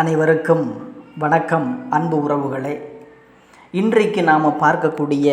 அனைவருக்கும் வணக்கம் அன்பு உறவுகளே. இன்றைக்கு நாம் பார்க்கக்கூடிய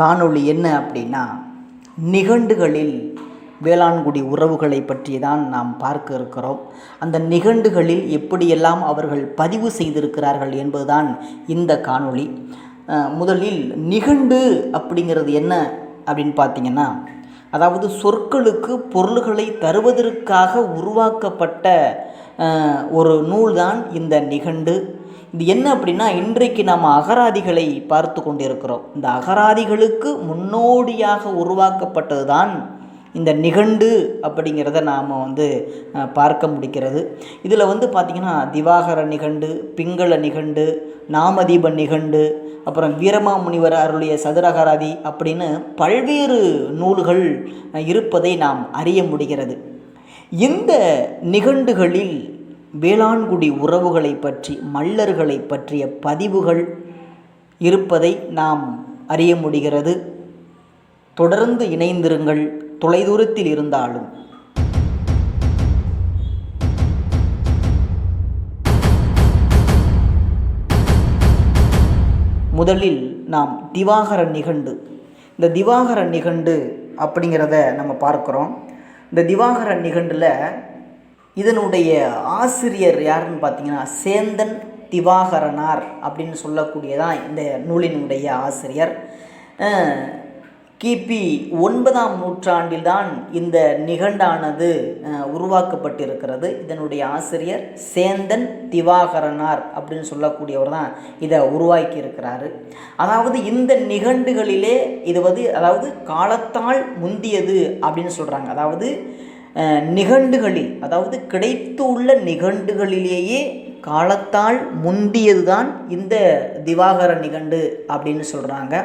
காணொளி என்ன அப்படின்னா நிகண்டுகளில் வேளாண்குடி உறவுகளை பற்றி தான் நாம் பார்க்க இருக்கிறோம். அந்த நிகண்டுகளில் எப்படியெல்லாம் அவர்கள் பதிவு செய்திருக்கிறார்கள் என்பதுதான் இந்த காணொளி. முதலில் நிகண்டு அப்படிங்கிறது என்ன அப்படின்னு பார்த்தீங்கன்னா அதாவது சொற்களுக்கு பொருள்களை தருவதற்காக உருவாக்கப்பட்ட ஒரு நூல்தான் இந்த நிகண்டு. இது என்ன அப்படின்னா இன்றைக்கு நாம் அகராதிகளை பார்த்து கொண்டிருக்கிறோம். இந்த அகராதிகளுக்கு முன்னோடியாக உருவாக்கப்பட்டது தான் இந்த நிகண்டு அப்படிங்கிறத நாம் வந்து பார்க்க முடிக்கிறது இதில் வந்து பார்த்திங்கன்னா திவாகர நிகண்டு பிங்கள நிகண்டு நாமதீப நிகண்டு அப்புறம் வீரமாமுனிவர் அருளிய சதுரகராதி அப்படின்னு பல்வேறு நூல்கள் இருப்பதை நாம் அறிய முடிகிறது. இந்த நிகண்டுகளில் வேளாண்குடி உறவுகளை பற்றி மல்லர்களை பற்றிய பதிவுகள் இருப்பதை நாம் அறிய முடிகிறது. தொடர்ந்து இணைந்திருங்கள். தொலைதூரத்தில் இருந்தாலும். முதலில் நாம் திவாகர நிகண்டு. இந்த திவாகர நிகண்டு அப்படிங்கிறத நம்ம பார்க்குறோம். இந்த திவாகர நிகண்டில் இதனுடைய ஆசிரியர் யாருன்னு பார்த்தீங்கன்னா சேந்தன் திவாகரனார் அப்படின்னு சொல்லக்கூடியதான் இந்த நூலினுடைய ஆசிரியர். கிபி ஒன்பதாம் நூற்றாண்டில்தான் இந்த நிகண்டானது உருவாக்கப்பட்டிருக்கிறது. இதனுடைய ஆசிரியர் சேந்தன் திவாகரனார் அப்படின்னு சொல்லக்கூடியவர் தான் இதை உருவாக்கி இருக்கிறாரு அதாவது இந்த நிகண்டுகளிலே இது வந்து அதாவது காலத்தால் முந்தியது அப்படின்னு சொல்கிறாங்க அதாவது நிகண்டுகளில் அதாவது கிடைத்து உள்ள நிகண்டுகளிலேயே காலத்தால் முந்தியது தான் இந்த திவாகர நிகண்டு அப்படின்னு சொல்கிறாங்க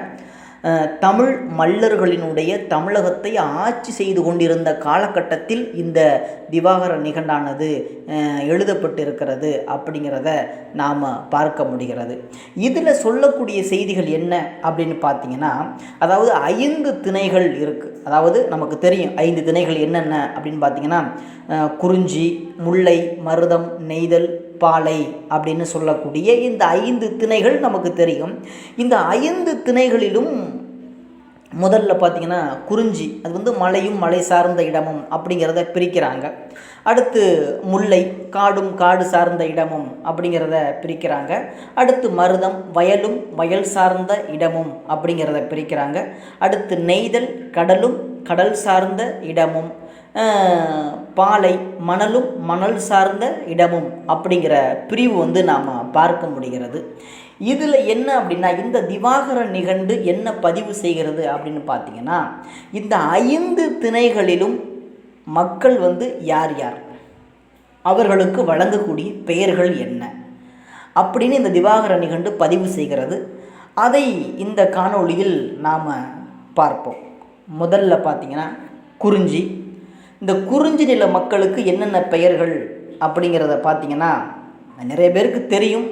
தமிழ் மல்லர்களினுடைய தமிழகத்தை ஆட்சி செய்து கொண்டிருந்த காலகட்டத்தில் இந்த திவாகர நிகண்டானது எழுதப்பட்டிருக்கிறது அப்படிங்கிறத நாம் பார்க்க முடிகிறது. இதில் சொல்லக்கூடிய செய்திகள் என்ன அப்படின்னு பார்த்தீங்கன்னா அதாவது ஐந்து திணைகள் இருக்குது அதாவது நமக்கு தெரியும் ஐந்து திணைகள் என்னென்ன அப்படின்னு பார்த்தீங்கன்னா குறிஞ்சி முல்லை மருதம் நெய்தல் பாலை அப்படின்னு சொல்லக்கூடிய இந்த ஐந்து திணைகள் நமக்கு தெரியும். இந்த ஐந்து திணைகளிலும் முதல்ல பார்த்தீங்கன்னா குறிஞ்சி அது வந்து மலையும் மலை சார்ந்த இடமும் அப்படிங்கிறத பிரிக்கிறாங்க. அடுத்து முல்லை காடும் காடு சார்ந்த இடமும் அப்படிங்கிறத பிரிக்கிறாங்க. அடுத்து மருதம் வயலும் வயல் சார்ந்த இடமும் அப்படிங்கிறத பிரிக்கிறாங்க. அடுத்து நெய்தல் கடலும் கடல் சார்ந்த இடமும் பாலை மணலும் மணல் சார்ந்த இடமும் அப்படிங்கிற பிரிவு வந்து நாம் பார்க்க முடிகிறது. இதில் என்ன அப்படின்னா இந்த திவாகர நிகண்டு என்ன பதிவு செய்கிறது அப்படின்னு பார்த்தீங்கன்னா இந்த ஐந்து திணைகளிலும் மக்கள் வந்து யார் யார்? அவர்களுக்கு வழங்கக்கூடிய பெயர்கள் என்ன? அப்படின்னு இந்த திவாகர நிகண்டு பதிவு செய்கிறது. அதை இந்த காணொளியில் நாம் பார்ப்போம். முதல்ல பார்த்தீங்கன்னா குறிஞ்சி. இந்த குறிஞ்சி நில மக்களுக்கு என்னென்ன பெயர்கள் அப்படிங்கிறத பார்த்தீங்கன்னா நிறைய பேருக்கு தெரியும்.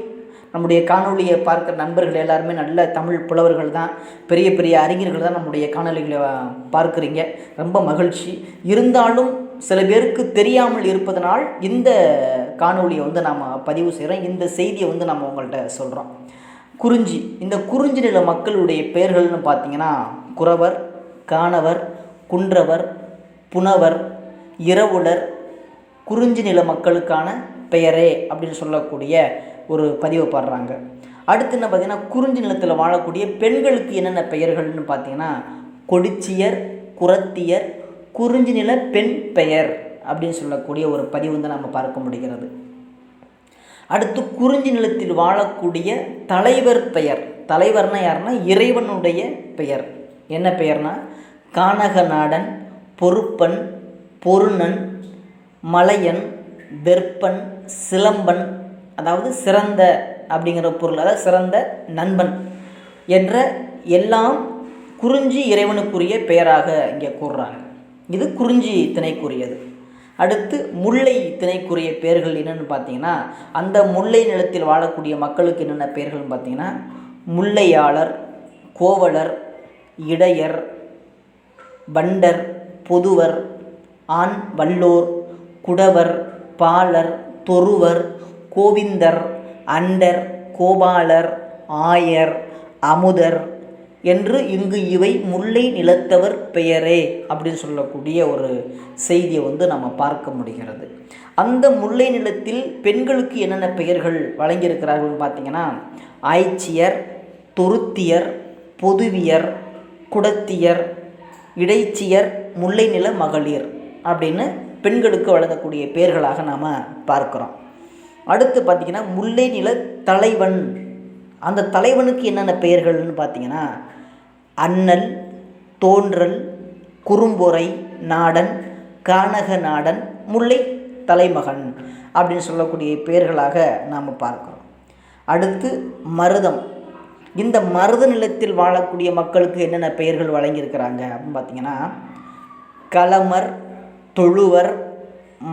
நம்முடைய காணொளியை பார்க்குற நண்பர்கள் எல்லாருமே நல்ல தமிழ் புலவர்கள் தான். பெரிய பெரிய அறிஞர்கள் தான் நம்முடைய காணொளிகளை பார்க்குறீங்க. ரொம்ப மகிழ்ச்சி. இருந்தாலும் சில பேருக்கு தெரியாமல் இருப்பதனால் இந்த காணொலியை வந்து நாம் பதிவு செய்கிறோம். இந்த செய்தியை வந்து நம்ம உங்கள்கிட்ட சொல்கிறோம். குறிஞ்சி. இந்த குறிஞ்சி நில மக்களுடைய பெயர்கள்னு பார்த்தீங்கன்னா குறவர் காணவர் குன்றவர் புனவர் இரவுலர் குறிஞ்சி நில மக்களுக்கான பெயரே அப்படின்னு சொல்லக்கூடிய ஒரு பதிவை பாடுறாங்க. அடுத்து என்ன பார்த்தீங்கன்னா குறிஞ்சி நிலத்தில் வாழக்கூடிய பெண்களுக்கு என்னென்ன பெயர்கள்னு பார்த்தீங்கன்னா கொடிச்சியர் குரத்தியர் குறிஞ்சி நில பெண் பெயர் அப்படின்னு சொல்லக்கூடிய ஒரு பதிவு வந்து நம்ம பார்க்க முடிகிறது. அடுத்து குறிஞ்சி நிலத்தில் வாழக்கூடிய தலைவர் பெயர். தலைவர்னா யாருன்னா இறைவனுடைய பெயர். என்ன பெயர்னா? கானகநாடன் பொறுப்பன் பொருணன் மலையன் வெற்பன் சிலம்பன் அதாவது சிறந்த அப்படிங்கிற பொருள் அதாவது சிறந்த நண்பன் என்ற எல்லாம் குறிஞ்சி இறைவனுக்குரிய பெயராக இங்கே கூறுறாங்க. இது குறிஞ்சி திணைக்குரியது. அடுத்து முல்லை திணைக்குரிய பெயர்கள் என்னென்னு பார்த்தீங்கன்னா அந்த முல்லை நிலத்தில் வாழக்கூடிய மக்களுக்கு என்னென்ன பெயர்கள்னு பார்த்தீங்கன்னா முல்லையாளர் கோவலர் இடையர் பண்டர் பொதுவர் ஆண் வல்லோர் குடவர் பாலர் தொருவர் கோவிந்தர் அண்டர் கோபாலர் ஆயர் அமுதர் என்று இங்கு இவை முல்லை நிலத்தவர் பெயரே அப்படின்னு சொல்லக்கூடிய ஒரு செய்தியை வந்து நம்ம பார்க்க முடிகிறது. அந்த முல்லை நிலத்தில் பெண்களுக்கு என்னென்ன பெயர்கள் வழங்கியிருக்கிறார்கள்னு பார்த்தீங்கன்னா ஆய்ச்சியர் தொருத்தியர் பொதுவியர் குடத்தியர் இடைச்சியர் முல்லை நில மகளிர். அப்படின்னு பெண்களுக்கு வழங்கக்கூடிய பெயர்களாக நாம் பார்க்குறோம். அடுத்து பார்த்திங்கன்னா முல்லை நில தலைவன். அந்த தலைவனுக்கு என்னென்ன பெயர்கள்னு பார்த்திங்கன்னா அண்ணல் தோன்றல் குறும்பொறை நாடன் கானக நாடன் முல்லை தலைமகன் அப்படின்னு சொல்லக்கூடிய பெயர்களாக நாம் பார்க்குறோம். அடுத்து மருதம். இந்த மருத நிலத்தில் வாழக்கூடிய மக்களுக்கு என்னென்ன பெயர்கள் வழங்கியிருக்கிறாங்க அப்படின்னு பார்த்தீங்கன்னா கலமர் தொழுவர்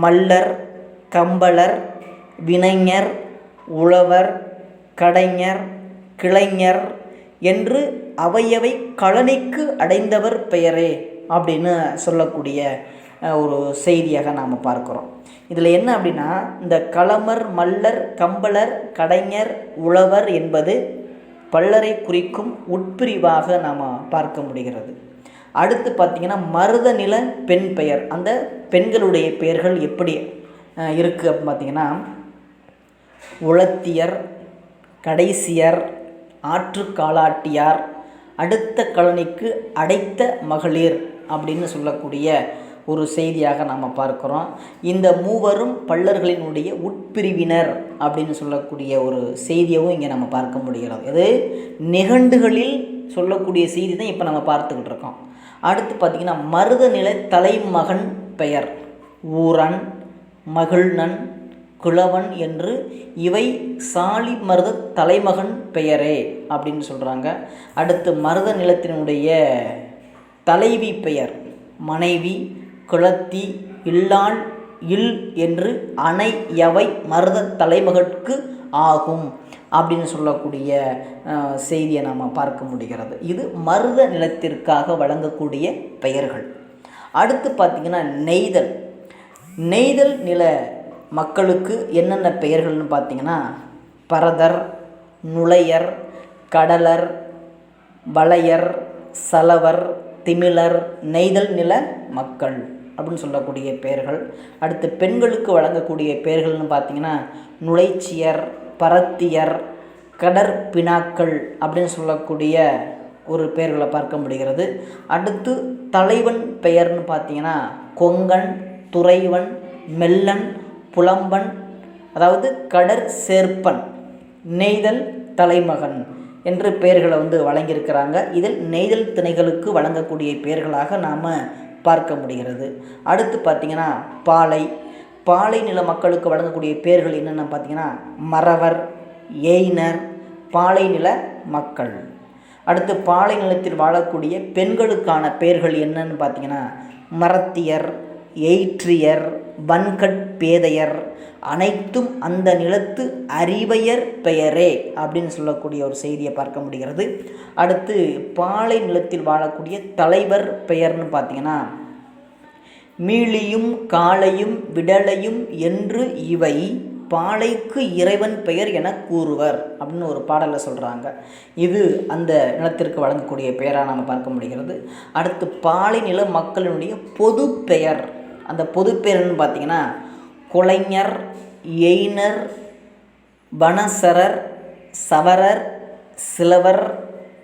மல்லர் கம்பளர் வினைஞர் உழவர் கடைஞர் கிளைஞர் என்று அவையவை கழனிக்கு அடைந்தவர் பெயரே அப்படின்னு சொல்லக்கூடிய ஒரு செய்தியாக நாம் பார்க்குறோம். இதில் என்ன அப்படின்னா இந்த களமர் மல்லர் கம்பளர் கடைஞர் உழவர் என்பது பல்லரை குறிக்கும் உட்பிரிவாக நாம் பார்க்க முடிகிறது. அடுத்து பார்த்திங்கன்னா மருத நில பெண் பெயர். அந்த பெண்களுடைய பெயர்கள் எப்படி இருக்குது அப்படின்னு பார்த்தீங்கன்னா உளத்தியர் கடைசியர் ஆற்றுக்காலாட்டியார் அடுத்த கழனிக்கு அடைத்த மகளிர் அப்படின்னு சொல்லக்கூடிய ஒரு செய்தியாக நாம் பார்க்குறோம். இந்த மூவரும் பல்லர்களினுடைய உட்பிரிவினர் அப்படின்னு சொல்லக்கூடிய ஒரு செய்தியவும் இங்கே நம்ம பார்க்க முடிகிறது. இது நிகண்டுகளில் சொல்லக்கூடிய செய்தி தான் இப்போ நம்ம பார்த்துக்கிட்டு இருக்கோம். அடுத்து பார்த்திங்கன்னா மருதநிலை தலைமகன் பெயர். ஊரன் மகிழ்நன் கிழவன் என்று இவை சாலி மருத தலைமகன் பெயரே அப்படின்னு சொல்கிறாங்க அடுத்து மருத நிலத்தினுடைய தலைவி பெயர். மனைவி கிளத்தி இல்லாள் இல் என்று அணை எவை மருத தலைமகற்கு ஆகும். அப்படின்னு சொல்லக்கூடிய செய்தியை நாம் பார்க்க முடிகிறது. இது மருத நிலத்திற்காக வழங்கக்கூடிய பெயர்கள். அடுத்து பார்த்திங்கன்னா நெய்தல். நெய்தல் நில மக்களுக்கு என்னென்ன பெயர்கள்னு பார்த்தீங்கன்னா பரதர் நுழையர் கடலர் வளையர் சலவர் திமிழர் நெய்தல் நில மக்கள் அப்படின்னு சொல்லக்கூடிய பெயர்கள். அடுத்து பெண்களுக்கு வழங்கக்கூடிய பெயர்கள்னு பார்த்தீங்கன்னா நுழைச்சியர் பரத்தியர் கடற்பினாக்கள் அப்படின்னு சொல்லக்கூடிய ஒரு பெயர்களை பார்க்க முடிகிறது. அடுத்து தலைவன் பெயர்னு பார்த்தீங்கன்னா கொங்கன் துறைவன் மெல்லன் புலம்பன் அதாவது கடற் சேர்ப்பன் நெய்தல் தலைமகன் என்று பெயர்களை வந்து வழங்கியிருக்கிறாங்க. இதில் நெய்தல் திணைகளுக்கு வழங்கக்கூடிய பெயர்களாக நாம் பார்க்க முடிகிறது. அடுத்து பார்த்திங்கன்னா பாலை பாலை நில மக்களுக்கு வழங்கக்கூடிய பெயர்கள் என்னென்ன பார்த்தீங்கன்னா மறவர் ஏய்னர் பாலை நில மக்கள். அடுத்து பாலை நிலத்தில் வாழக்கூடிய பெண்களுக்கான பெயர்கள் என்னன்னு பார்த்தீங்கன்னா மரத்தியர் எயிற்றியர் வன்கட் பேதையர் அனைத்தும் அந்த நிலத்து அறிவையர் பெயரே அப்படின்னு சொல்லக்கூடிய ஒரு செய்தியை பார்க்க முடிகிறது. அடுத்து பாலை நிலத்தில் வாழக்கூடிய தலைவர் பெயர்னு பார்த்தீங்கன்னா மீளியும் காளையும் விடலையும் என்று இவை பாலைக்கு இறைவன் பெயர் என கூறுவர் அப்படின்னு ஒரு பாடலில் சொல்கிறாங்க இது அந்த நிலத்திற்கு வழங்கக்கூடிய பெயராக நாம் பார்க்க முடிகிறது. அடுத்து பாலை நில மக்களினுடைய பொது பெயர். அந்த பொது பெயர்னு பார்த்தீங்கன்னா கொலைஞர் எய்னர் வனசரர் சவரர் சிலவர்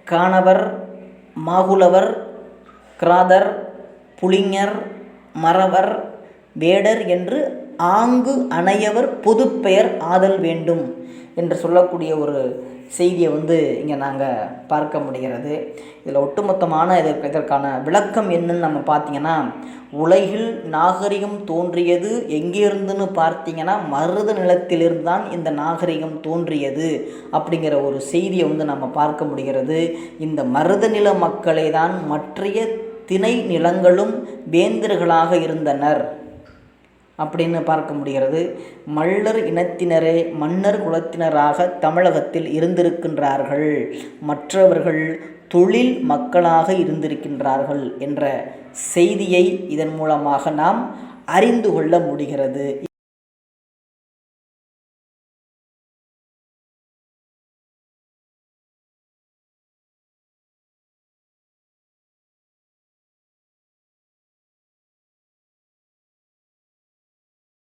காணவர் மாகுலவர் கிராதர் புலிஞர் மறவர் வேடர் என்று ஆங்கு அணையவர் பொதுப்பெயர் ஆதல் வேண்டும் என்று சொல்லக்கூடிய ஒரு செய்தியை வந்து இங்கே நாங்கள் பார்க்க முடிகிறது. இதில் ஒட்டுமொத்தமான இதற்கு இதற்கான விளக்கம் என்னன்னு நம்ம பார்த்தீங்கன்னா உலகில் நாகரிகம் தோன்றியது எங்கேருந்துன்னு பார்த்தீங்கன்னா மருத நிலத்திலிருந்து தான் இந்த நாகரிகம் தோன்றியது அப்படிங்கிற ஒரு செய்தியை வந்து நம்ம பார்க்க முடிகிறது. இந்த மருத நில மக்களை தான் மற்றைய திணை நிலங்களும் வேந்தர்களாக இருந்தனர். அப்படின்னு பார்க்க முடிகிறது. மல்லர் இனத்தினரே மன்னர் குலத்தினராக தமிழகத்தில் இருந்திருக்கின்றார்கள். மற்றவர்கள் தொழில் மக்களாக இருந்திருக்கின்றார்கள் என்ற செய்தியை இதன் மூலமாக நாம் அறிந்து கொள்ள முடிகிறது.